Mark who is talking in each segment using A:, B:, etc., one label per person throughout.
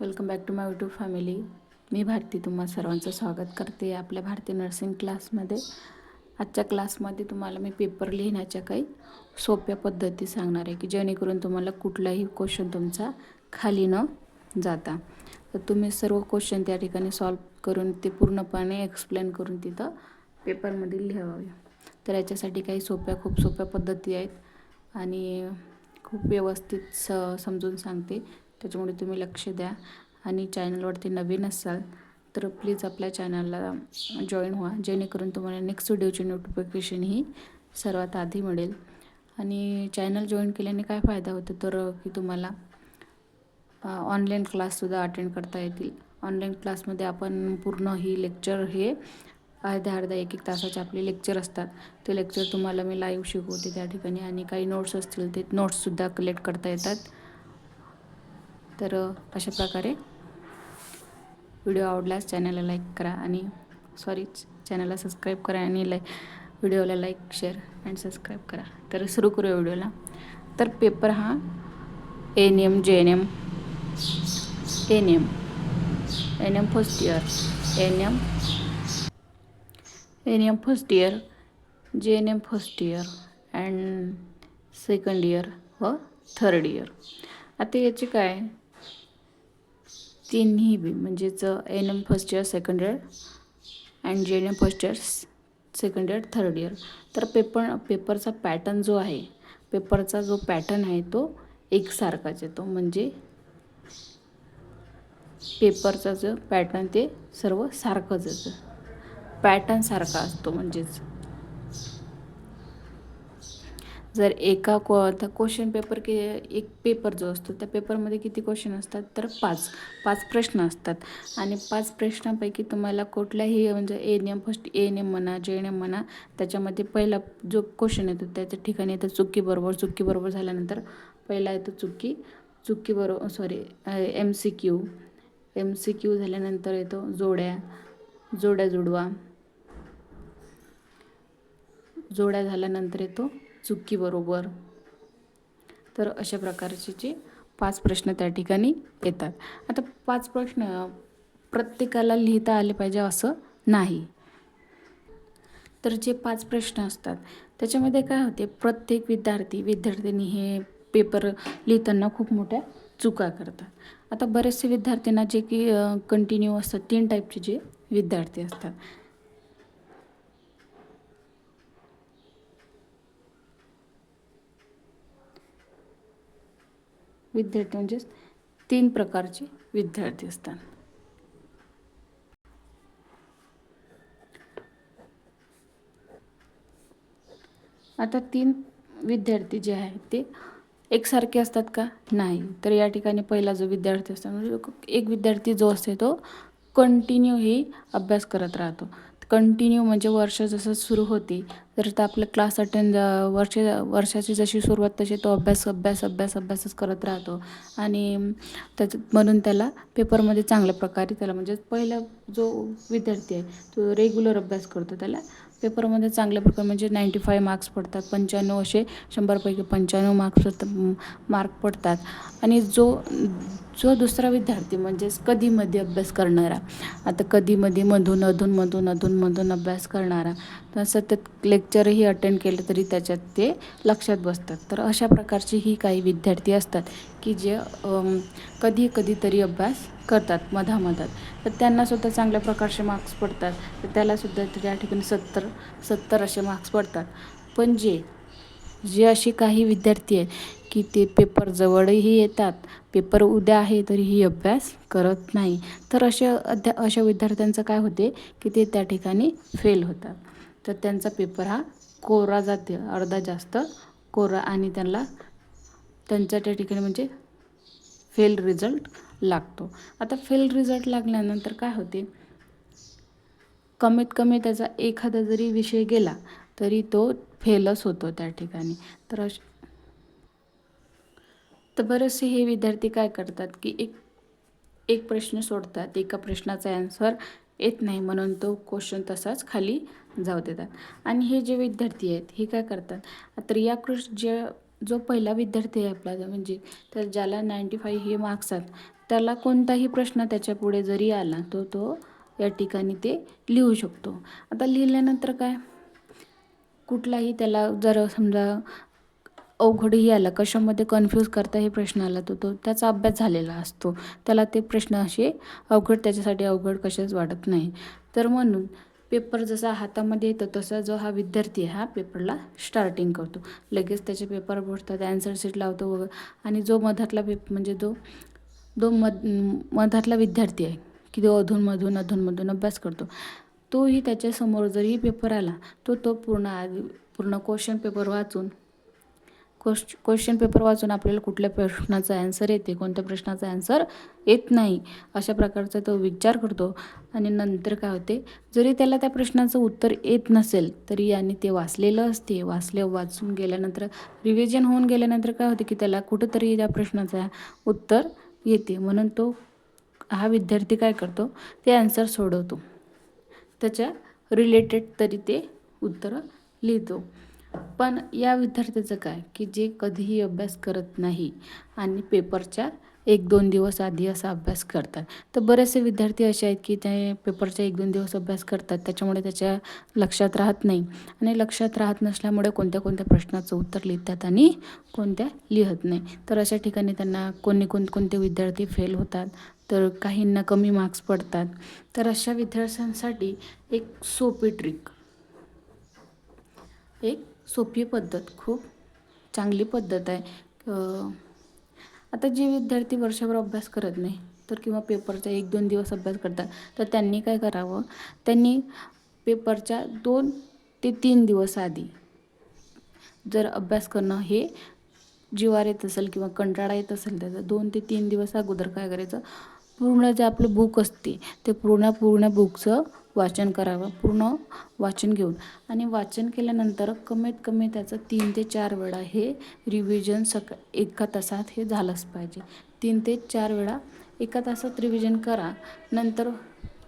A: Welcome back to my YouTube family मी भारती तुम्हा सर्वांचं स्वागत करते आपल्या भारतीय नर्सिंग क्लासमध्ये आजच्या क्लासमध्ये तुम्हाला मी पेपर लिहिण्याच्या काही सोप्या पद्धती सांगणार आहे की जेणेकरून तुम्हाला कुठलाही क्वेश्चन तुमचा खाली न जाता. तर तुम्ही सर्व क्वेश्चन त्या ठिकाणी सॉल्व करून ते पूर्णपणे एक्सप्लेन करून तिथं पेपरमध्ये लिहावे. तर याच्यासाठी काही सोप्या खूप सोप्या पद्धती आहेत. आणि खूप व्यवस्थित स समजून सांगते. त्याच्यामुळे तुम्ही लक्ष द्या. आणि चॅनलवरती नवीन असाल तर प्लीज आपल्या चॅनलला जॉईन व्हा. जेणेकरून तुम्हाला नेक्स्ट व्हिडिओची नोटिफिकेशन ही सर्वात आधी मिळेल. आणि चॅनल जॉईन केल्याने काय फायदा होतो? तर की तुम्हाला ऑनलाईन क्लाससुद्धा अटेंड करता येतील. ऑनलाईन क्लासमध्ये आपण पूर्ण ही लेक्चर हे अर्ध्या अर्ध्या एक एक तासाचे आपले लेक्चर असतात. ते लेक्चर तुम्हाला मी लाईव्ह शिकवते त्या ठिकाणी. आणि काही नोट्स असतील ते नोट्ससुद्धा कलेक्ट करता येतात. तर अशा प्रकारे व्हिडिओ आवडल्यास चॅनलला लाईक करा आणि सॉरी चॅनलला सबस्क्राईब करा आणि लाईक व्हिडिओला लाईक शेअर अँड सबस्क्राईब करा. तर सुरू करूया व्हिडिओला. तर पेपर हा N M J N M N M N M first year N M N M first year J N M first year and second year व third year आता याची काय? तिन्ही बी म्हणजेच N M first year second year and J N M first year second year third year तर paper पेपरचा pattern जो आहे पेपरचा जो पॅटर्न आहे तो एकसारखाच येतो म्हणजे पेपरचा जो पॅटर्न ते सर्व सारखंच येतं पॅटर्न सारखा असतो म्हणजेच. जर एका को आता क्वेश्चन पेपर के एक पेपर जो असतो त्या पेपरमध्ये किती क्वेश्चन असतात? तर पाच. पाच प्रश्न असतात. आणि पाच प्रश्नांपैकी तुम्हाला कुठल्याही म्हणजे A N M first A N M म्हणा जे एन एम म्हणा त्याच्यामध्ये पहिला जो क्वेश्चन येतो त्याच्या ठिकाणी येतं चुकी बरोबर. चुकी बरोबर झाल्यानंतर पहिला येतो चुकी. चुकी बरोबर sorry M C Q M C Q झाल्यानंतर येतो जोड्या. जोड्या जुडवा. जोड्या झाल्यानंतर येतो चुकीबरोबर. तर अशा प्रकारचे जे पाच प्रश्न त्या ठिकाणी येतात. आता पाच प्रश्न प्रत्येकाला लिहिता आले पाहिजे असं नाही. तर जे पाच प्रश्न असतात त्याच्यामध्ये काय होते प्रत्येक विद्यार्थी विद्यार्थिनी हे पेपर लिहिताना खूप मोठ्या चुका करतात. आता बरेचसे विद्यार्थ्यांना जे की कंटिन्यू असतात तीन टाईपचे जे विद्यार्थी असतात. विद्यार्थी म्हणजेच तीन प्रकारचे विद्यार्थी असतात. आता तीन विद्यार्थी जे आहेत ते एकसारखे असतात का? नाही. तर या ठिकाणी पहिला जो विद्यार्थी असतो म्हणजे एक विद्यार्थी जो असते तो कंटिन्यू ही अभ्यास करत राहतो. कंटिन्यू म्हणजे वर्ष जसं सुरू होती तर तर आपलं क्लास अटेंड वर्ष वर्षाची जशी सुरुवात तशी तो अभ्यास अभ्यास अभ्यास अभ्यासच करत राहतो. आणि त्याचं म्हणून त्याला पेपरमध्ये चांगल्या प्रकारे त्याला म्हणजे पहिला जो विद्यार्थी आहे तो रेग्युलर अभ्यास करतो. त्याला पेपरमध्ये चांगल्या प्रकारे म्हणजे नाईंटी फाय मार्क्स पडतात पंच्याण्णव असे शंभरपैकी पंच्याण्णव मार्क्स मार्क पडतात. आणि जो जो दुसरा विद्यार्थी म्हणजेच कधीमध्ये अभ्यास करणारा आता कधीमध्ये मधून अधून मधून अधून मधून अभ्यास करणारा तर सतत लेक्चरही अटेंड केलं तरी त्याच्यात ते लक्षात बसतात. तर अशा प्रकारचे ही काही विद्यार्थी असतात की जे कधी कधीतरी अभ्यास करतात मधामधात. तर त्यांनासुद्धा चांगल्या प्रकारचे मार्क्स पडतात. तर त्यालासुद्धा त्या ठिकाणी सत्तर सत्तर असे मार्क्स पडतात. पण जे जे असे काही विद्यार्थी आहेत की ते पेपर जवळही येतात पेपर उद्या आहे तरीही अभ्यास करत नाही. तर अशा अध्या अशा विद्यार्थ्यांचं काय होते की ते त्या ठिकाणी फेल होतात. तर त्यांचा पेपर हा कोरा जाते अर्धा जास्त कोरा आणि त्यांना त्यांच्या त्या ठिकाणी म्हणजे फेल रिझल्ट लागतो. आता फेल रिझल्ट लागल्यानंतर काय होते? कमीत कमी त्याचा एखादा जरी विषय गेला तरी तो फेलच होतो त्या ठिकाणी. तर अश तर बरेचसे हे विद्यार्थी काय करतात की एक एक प्रश्न सोडतात एका प्रश्नाचा ॲन्सर येत नाही म्हणून तो क्वेश्चन तसाच खाली जाऊ देतात. आणि हे जे विद्यार्थी आहेत हे काय करतात? तर या कृष जे जो पहिला विद्यार्थी आहे आपला म्हणजे तर ज्याला नाईंटी फाईव्ह हे मार्क्स आहेत त्याला कोणताही प्रश्न त्याच्यापुढे जरी आला तो तो या ठिकाणी ते लिहू शकतो. आता लिहिल्यानंतर काय? कुठलाही त्याला जर समजा अवघडही आला. कशामध्ये कन्फ्यूज करता हे प्रश्न आला तो. तो त्याचा अभ्यास झालेला असतो. त्याला ते प्रश्न असे अवघड त्याच्यासाठी अवघड कशाच वाटत नाही. तर म्हणून पेपर जसा हातामध्ये येतो तसा जो हा विद्यार्थी आहे हा पेपरला स्टार्टिंग करतो. लगेच त्याचे पेपर भरतात ॲन्सर शीट लावतो वगैरे. आणि जो मधातला पेप म्हणजे जो जो मध मधातला विद्यार्थी आहे की तो अधूनमधून अधूनमधून अभ्यास करतो तोही त्याच्यासमोर जरी पेपर आला तो तो पूर्ण आधी पूर्ण क्वेश्चन पेपर वाचून क्वेश्च क्वेश्चन पेपर वाचून आपल्याला कुठल्या प्रश्नाचा ॲन्सर येते कोणत्या प्रश्नाचा ॲन्सर येत नाही अशा प्रकारचा तो विचार करतो. आणि नंतर काय होते जरी त्याला त्या प्रश्नाचं उत्तर येत नसेल तरी याने ते वाचलेलं असते. वाचले वाचून गेल्यानंतर रिव्हिजन होऊन गेल्यानंतर काय होते की त्याला कुठंतरी त्या प्रश्नाचा उत्तर येते. म्हणून तो हा विद्यार्थी काय करतो ते ॲन्सर सोडवतो. त्याच्या रिलेटेड तरी ते उत्तरं लिहितो. पण या विद्यार्थ्याचं काय? की जे कधीही अभ्यास करत नाही आणि पेपरच्या एक दोन दिवस आधी असा अभ्यास करतात. तर बरेचसे विद्यार्थी असे आहेत की ते पेपरच्या एक दोन दिवस अभ्यास करतात त्याच्यामुळे त्याच्या लक्षात राहत नाही. आणि लक्षात राहत नसल्यामुळे कोणत्या कोणत्या प्रश्नाचं उत्तर लिहितात आणि कोणत्या लिहत नाही. तर अशा ठिकाणी त्यांना कोणी कोणकोणते विद्यार्थी फेल होतात तर काहींना कमी मार्क्स पडतात. तर अशा विद्यार्थ्यांसाठी एक सोपी ट्रिक एक सोपी पद्धत खूप चांगली पद्धत आहे. आता जे विद्यार्थी वर्षभर अभ्यास करत नाही तर किंवा पेपरचा एक दोन दिवस अभ्यास करतात तर त्यांनी काय करावं? त्यांनी पेपरच्या दोन ते तीन दिवस आधी जर अभ्यास करणं हे जिवार येत असेल किंवा कंटाळा येत असेल त्याचा दोन ते तीन दिवस अगोदर काय करायचं? पूर्ण जे आपलं बुक असते ते पूर्ण पूर्ण बुकचं वाचन करावं पूर्ण वाचन घेऊन. आणि वाचन केल्यानंतर कमीत कमी त्याचं तीन ते चार वेळा हे रिव्हिजन सक एका तासात हे झालंच पाहिजे. तीन ते चार वेळा एका तासात रिव्हिजन करा. नंतर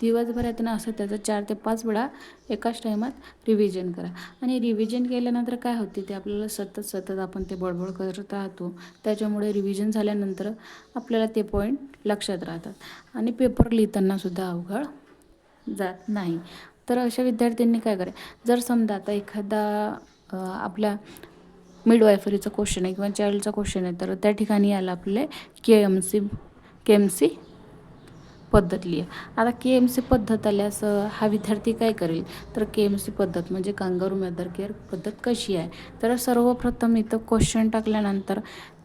A: दिवसभरातनं असं त्याचं चार ते पाच वेळा एकाच टायमात रिव्हिजन करा. आणि रिव्हिजन केल्यानंतर काय होते ते आपल्याला सतत सतत आपण ते बडबड करत राहतो. त्याच्यामुळे रिव्हिजन झाल्यानंतर आपल्याला ते पॉईंट लक्षात राहतात. आणि पेपर लिहितानासुद्धा अवघड जात नाही. तर अशा विद्यार्थ्यांनी काय करे जर समजा आता एखादा आपल्या मिडवायफरीचा क्वेश्चन आहे किंवा चाइल्डचा क्वेश्चन आहे तर त्या ठिकाणी आला आपले K M C K M C पद्धत लिहा. आता के एम सी पद्धत आल्यास हा विद्यार्थी काय करेल? तर के एम सी पद्धत म्हणजे कांगारू मदर केअर पद्धत कशी आहे? तर सर्वप्रथम इथं क्वेश्चन टाकल्यानंतर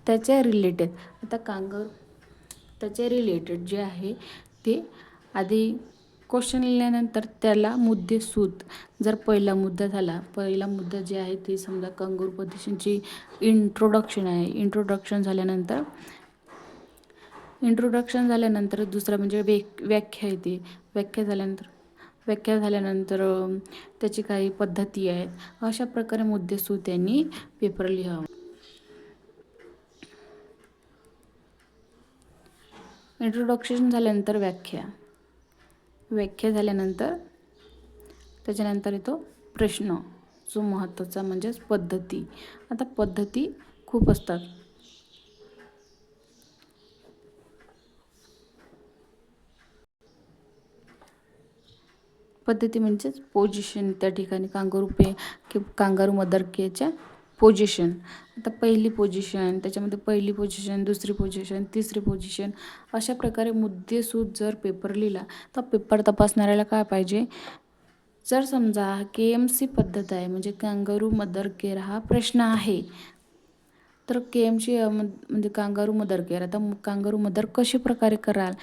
A: त्याच्या रिलेटेड आता कांगारू त्याच्या रिलेटेड जे आहे ते आधी क्वेश्चन लिहिल्यानंतर त्याला मुद्दे सूत. जर पहिला मुद्दा झाला पहिला मुद्दा जे आहे ते समजा कंगूर प्रदेशांची इंट्रोडक्शन आहे. इंट्रोडक्शन झाल्यानंतर इंट्रोडक्शन झाल्यानंतर दुसरं म्हणजे वे व्याख्या येते. व्याख्या झाल्यानंतर व्याख्या झाल्यानंतर त्याची काही पद्धती आहेत. अशा प्रकारे मुद्देसूद त्यांनी पेपर लिहावं. इंट्रोडक्शन झाल्यानंतर व्याख्या. व्याख्या झाल्यानंतर त्याच्यानंतर येतो प्रश्न जो महत्त्वाचा म्हणजेच पद्धती. आता पद्धती खूप असतात. पद्धती म्हणजेच पोझिशन त्या ठिकाणी कांगारू पे कि कांगारू मदरकेच्या पोजिशन पोझिशन आता पहिली पोझिशन त्याच्यामध्ये पहिली पोझिशन दुसरी पोझिशन तिसरी पोझिशन अशा प्रकारे मुद्देसूद जर पेपर लिहिला तर पेपर तपासणाऱ्याला काय पाहिजे? जर समजा के एम सी पद्धत आहे म्हणजे कांगारू मदर केअर हा प्रश्न आहे तर के एम सी म्हणजे कांगारू मदर केअर आता कांगारू मदर कशा प्रकारे कराल?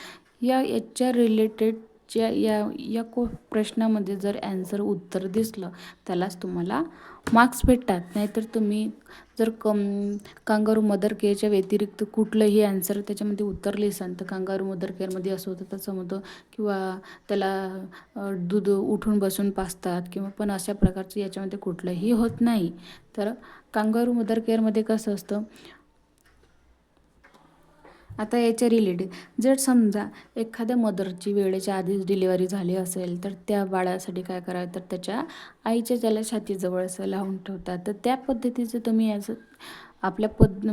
A: या याच्या रिलेटेड ज्या या या को प्रश्नामध्ये जर ॲन्सर उत्तर दिसलं त्यालाच तुम्हाला मार्क्स भेटतात. नाहीतर तुम्ही जर कम कांगारू मदर केअरच्या व्यतिरिक्त कुठलंही ॲन्सर त्याच्यामध्ये उत्तर लिहिसाल तर कांगारू मदर केअरमध्ये असं होतं तसं होतं. किंवा त्याला दूध उठून बसून पाचतात किंवा पण अशा प्रकारचं याच्यामध्ये कुठलंही होत नाही. तर कांगारू मदर केअरमध्ये कसं असतं आता याच्या रिलेटेड जर समजा एखाद्या मदरची वेळेच्या आधीच डिलिव्हरी झाली असेल तर त्या बाळासाठी काय करावं तर त्याच्या आईच्या त्याला छातीजवळ असं लावून ठेवतात. तर त्या पद्धतीचं तुम्ही याचं आपल्या पद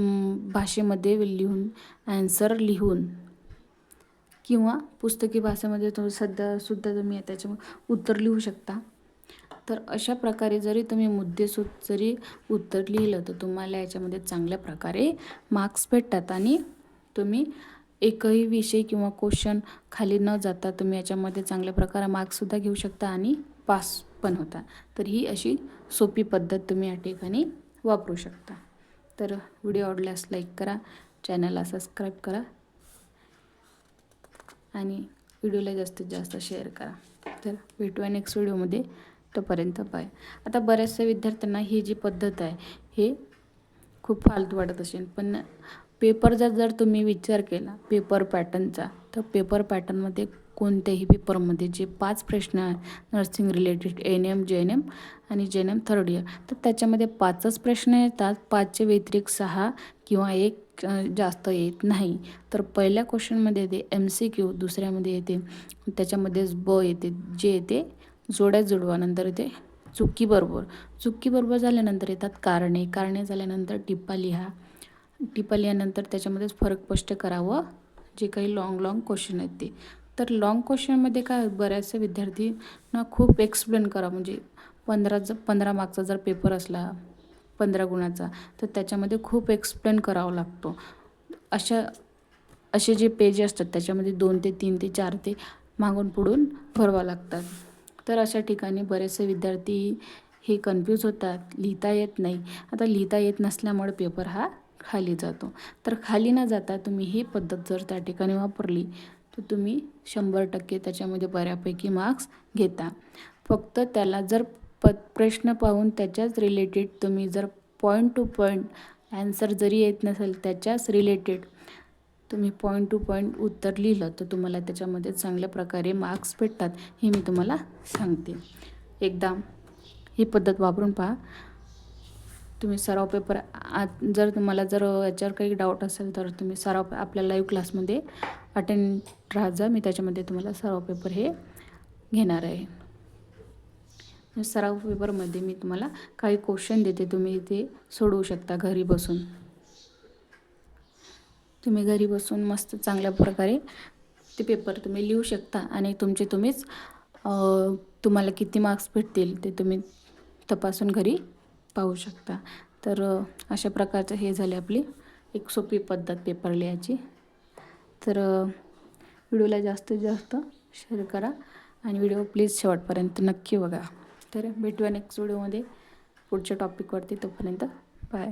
A: भाषेमध्ये लिहून ॲन्सर लिहून किंवा पुस्तकी भाषेमध्ये तो सध्या सुद्धा तुम्ही त्याच्या उत्तर लिहू शकता. तर अशा प्रकारे जरी तुम्ही मुद्देसूद जरी उत्तर लिहिलं तर तुम्हाला याच्यामध्ये चांगल्या प्रकारे मार्क्स भेटतात आणि तुम्ही एकही विषय किंवा क्वेश्चन खाली न जाता तुम्ही याच्यामध्ये चांगल्या प्रकारे मार्क्ससुद्धा घेऊ शकता आणि पास पण होता. तर ही अशी सोपी पद्धत तुम्ही या ठिकाणी वापरू शकता. तर व्हिडिओ आवडल्यास लाईक करा चॅनलला सबस्क्राईब करा आणि व्हिडिओला जास्तीत जास्त शेअर करा. तर भेटूया नेक्स्ट व्हिडिओमध्ये तोपर्यंत पाय आता बऱ्याचशा विद्यार्थ्यांना ही जी पद्धत आहे हे खूप फालतू वाटत असेल पण पेपरचा जर तुम्ही विचार केला पेपर पॅटर्नचा तर पेपर पॅटर्नमध्ये कोणत्याही पेपरमध्ये जे पाच प्रश्न आहे nursing related N M J N M आणि J N M third year तर त्याच्यामध्ये पाचच प्रश्न येतात. पाचच्या व्यतिरिक्त सहा किंवा एक जास्त येत नाही. तर पहिल्या क्वेश्चनमध्ये येते एम सी क्यू दुसऱ्यामध्ये येते त्याच्यामध्येच ब येते जे येते जोड्या जुडवा नंतर येते चुकी बरोबर. चुकी बरोबर झाल्यानंतर येतात कारणे. कारणे झाल्यानंतर टिप्पा लिहा. टिपल यानंतर त्याच्यामध्येच फरक स्पष्ट करावं. जे काही लाँग लाँग क्वेश्चन आहेत ते. तर लाँग क्वेश्चनमध्ये काय बऱ्याचशा विद्यार्थींना खूप एक्सप्लेन करा. म्हणजे पंधरा ज पंधरा मार्कचा जर पेपर असला पंधरा गुणाचा तर त्याच्यामध्ये खूप एक्सप्लेन करावा लागतो. अशा असे जे पेज असतात त्याच्यामध्ये दोन ते तीन ते चार ते मागून पुढून भरवा लागतात. तर अशा ठिकाणी बरेचसे विद्यार्थी हे कन्फ्यूज होतात. लिहिता येत नाही. आता लिहिता येत नसल्यामुळे पेपर हा खाली जातो. तर खाली न जाता तुम्ही ही पद्धत जर त्या ठिकाणी वापरली तर तुम्ही शंभर टक्के त्याच्यामध्ये बऱ्यापैकी मार्क्स घेता. फक्त त्याला जर प प्रश्न पाहून त्याच्याच रिलेटेड तुम्ही जर पॉईंट टू पॉईंट ॲन्सर जरी येत नसेल त्याच्याच रिलेटेड तुम्ही पॉईंट टू पॉईंट उत्तर लिहिलं तर तुम्हाला त्याच्यामध्ये चांगल्या प्रकारे मार्क्स भेटतात हे मी तुम्हाला सांगते. एकदा ही पद्धत वापरून पहा. तुम्ही सराव पेपर आत जर तुम्हाला जर याच्यावर काही डाऊट असेल तर तुम्ही सराव आपल्या लाईव्ह क्लासमध्ये अटेंड राहत जा. मी त्याच्यामध्ये तुम्हाला सराव पेपर हे घेणार आहे. सराव पेपरमध्ये मी तुम्हाला काही क्वेश्चन देते. तुम्ही ते सोडवू शकता घरी बसून. तुम्ही घरी बसून मस्त चांगल्या प्रकारे ते पेपर तुम्ही लिहू शकता आणि तुमचे तुम्हीच तुम्हाला किती मार्क्स भेटतील ते तुम्ही तपासून घरी पाहू शकता. तर अशा प्रकारचं हे झाले आपली एक सोपी पद्धत पेपर लिहायची. तर व्हिडिओला जास्तीत जास्त शेअर करा आणि व्हिडिओ प्लीज शेवटपर्यंत नक्की बघा. तर भेटूया नेक्स्ट व्हिडिओमध्ये पुढच्या टॉपिकवरती तोपर्यंत बाय